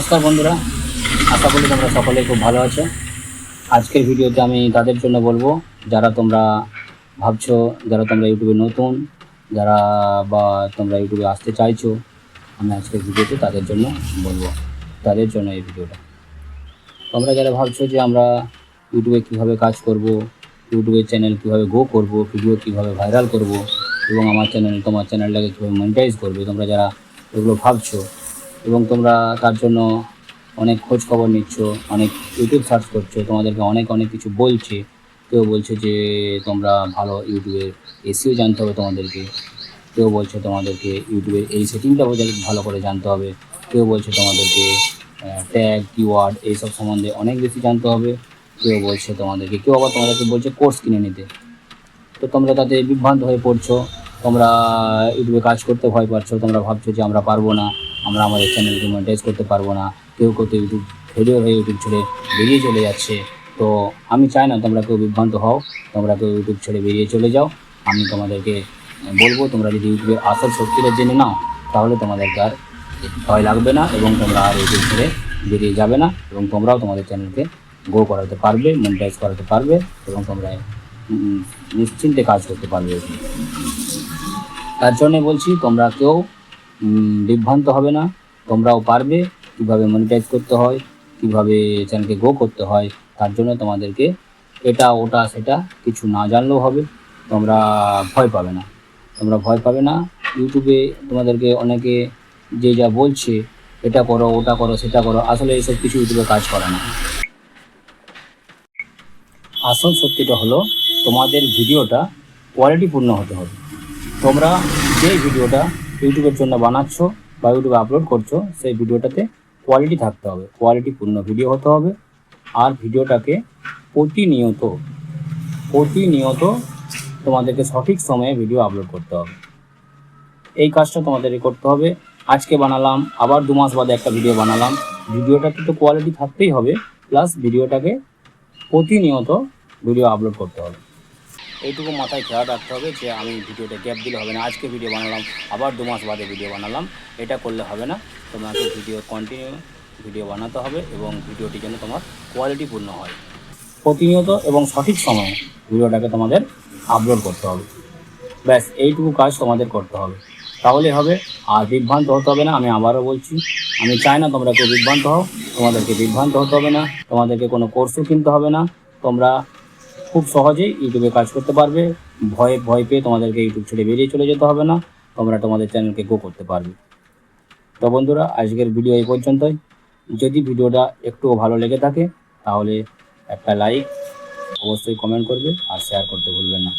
নমস্কার বন্ধুরা, আশা করি তোমরা সকলে খুব ভালো আছো। আজকের ভিডিওতে আমি তাদের জন্য বলব, যারা তোমরা ভাবছ, যারা তোমরা ইউটিউবে নতুন, যারা বা তোমরা ইউটিউবে আসতে চাইছো, আমি আজকের ভিডিওতে তাদের জন্য বলব, তাদের জন্য এই ভিডিওটা। তোমরা যারা ভাবছ যে আমরা ইউটিউবে কীভাবে কাজ করব, ইউটিউবের চ্যানেল কীভাবে গ্রো করব ভিডিও কীভাবে ভাইরাল করব, এবং আমার চ্যানেল তোমার চ্যানেলটাকে কীভাবে মনিটাইজ করবে, তোমরা যারা এগুলো ভাবছ এবং তোমরা তার জন্য অনেক খোঁজ খবর নিচ্ছ, অনেক ইউটিউব সার্চ করছ, তোমাদেরকে অনেক অনেক কিছু বলছে। কেউ বলছে যে, তোমরা ভালো ইউটিউবের এসিও জানতে হবে তোমাদেরকে। কেউ বলছে তোমাদেরকে ইউটিউবের এই সেটিংটা ভালো করে জানতে হবে। কেউ বলছে তোমাদেরকে ট্যাগ কিওয়ার্ড এইসব সম্বন্ধে অনেক বেশি জানতে হবে। কেউ বলছে তোমাদেরকে, কেউ আবার তোমাদেরকে বলছে কোর্স কিনে নিতে। তো তোমরা তাতে বিভ্রান্ত হয়ে পড়ছো। তোমরা ইউটিউবে কাজ করতে ভয় পাচ্ছ। তোমরা ভাবছ যে আমরা পারব না। আমরা আমাদের চ্যানেলকে মনিটাইজ করতে পারব না। কেউ কেউ তো ইউটিউব ফেলিওর হয়ে ইউটিউব ছেড়ে বেরিয়ে চলে যাচ্ছে। তো আমি চাই না তোমরা কেউ বিভ্রান্ত হও, তোমরা কেউ ইউটিউব ছেড়ে বেরিয়ে চলে যাও। আমি তোমাদেরকে বলব, তোমরা যদি ইউটিউবের আসল সত্যিটা জেনে নাও, তাহলে তোমাদেরকে আর ভয় লাগবে না এবং তোমরা আর ইউটিউব ছেড়ে বেরিয়ে যাবে না এবং তোমরাও তোমাদের চ্যানেলকে গ্রো করাতে পারবে মনিটাইজ করাতে পারবে এবং তোমরা নিশ্চিন্তে কাজ করতে পারবে। তার জন্য বলছি, তোমরা কেউ বিভ্রান্ত হবে না। তোমরাও পারবে কীভাবে মনিটাইজ করতে হয়, কীভাবে চ্যানেলকে গ্রো করতে হয়, তার জন্য তোমাদেরকে এটা, ওটা, সেটা কিছু না জানলেও হবে। তোমরা ভয় পাবে না। তোমরা ভয় পাবে না। ইউটিউবে তোমাদেরকে অনেকে যে যা বলছে, এটা করো, ওটা করো, সেটা করো, আসলে এইসব কিছু ইউটিউবে কাজ করে না। আসল সত্যিটা হলো, তোমাদের ভিডিওটা কোয়ালিটিপূর্ণ হতে হবে। তোমরা যে ভিডিওটা ইউটিউবের জন্য বানাচ্ছ বা ইউটিউবে আপলোড করছ, সেই ভিডিওটাতে কোয়ালিটি থাকতে হবে। কোয়ালিটিপূর্ণ ভিডিও হতে হবে। আর ভিডিওটাকে প্রতিনিয়ত প্রতিনিয়ত তোমাদেরকে সঠিক সময়ে ভিডিও আপলোড করতে হবে। এই কাজটা তোমাদেরকে করতে হবে। আজকে বানালাম, আবার দু মাস বাদে একটা ভিডিও বানালাম। ভিডিওটাতে তো কোয়ালিটি থাকতেই হবে প্লাস ভিডিওটাকে প্রতিনিয়ত ভিডিও আপলোড করতে হবে। এইটুকু মাথায় খেয়াল রাখতে হবে যে আমি ভিডিওটা গ্যাপ দিলে হবে না। আজকে ভিডিও বানালাম, আবার দু মাস বাদে ভিডিও বানালাম। এটা করলে হবে না। তোমাকে ভিডিও কন্টিনিউ ভিডিও বানাতে হবে এবং ভিডিওটি যেন তোমার কোয়ালিটিপূর্ণ হয়। প্রতিনিয়ত এবং সঠিক সময়ে ভিডিওটাকে তোমাদের আপলোড করতে হবে। ব্যাস, এইটুকু কাজ তোমাদের করতে হবে। তাহলে হবে। আর বিভ্রান্ত হতে হবে না, আমি আবারও বলছি। আমি চাই না তোমরা কেউ বিভ্রান্ত হও, তোমাদেরকে বিভ্রান্ত হতে হবে না। তোমাদেরকে কোনো কোর্সও কিনতে হবে না। তোমরা খুব সহজে ইউটিউবে কাজ করতে পারবে। ভয়ে, ভয় পেয়ে তোমাদেরকে ইউটিউব ছেড়ে বেরিয়ে চলে যেতে হবে না। তোমরা তোমাদের চ্যানেলকে গো করতে পারবে। তো বন্ধুরা, আজকের ভিডিও এই পর্যন্তই। যদি ভিডিওটা একটুও ভালো লেগে থাকে, তাহলে একটা লাইক অবশ্যই কমেন্ট করবে আর শেয়ার করতে ভুলবেন না।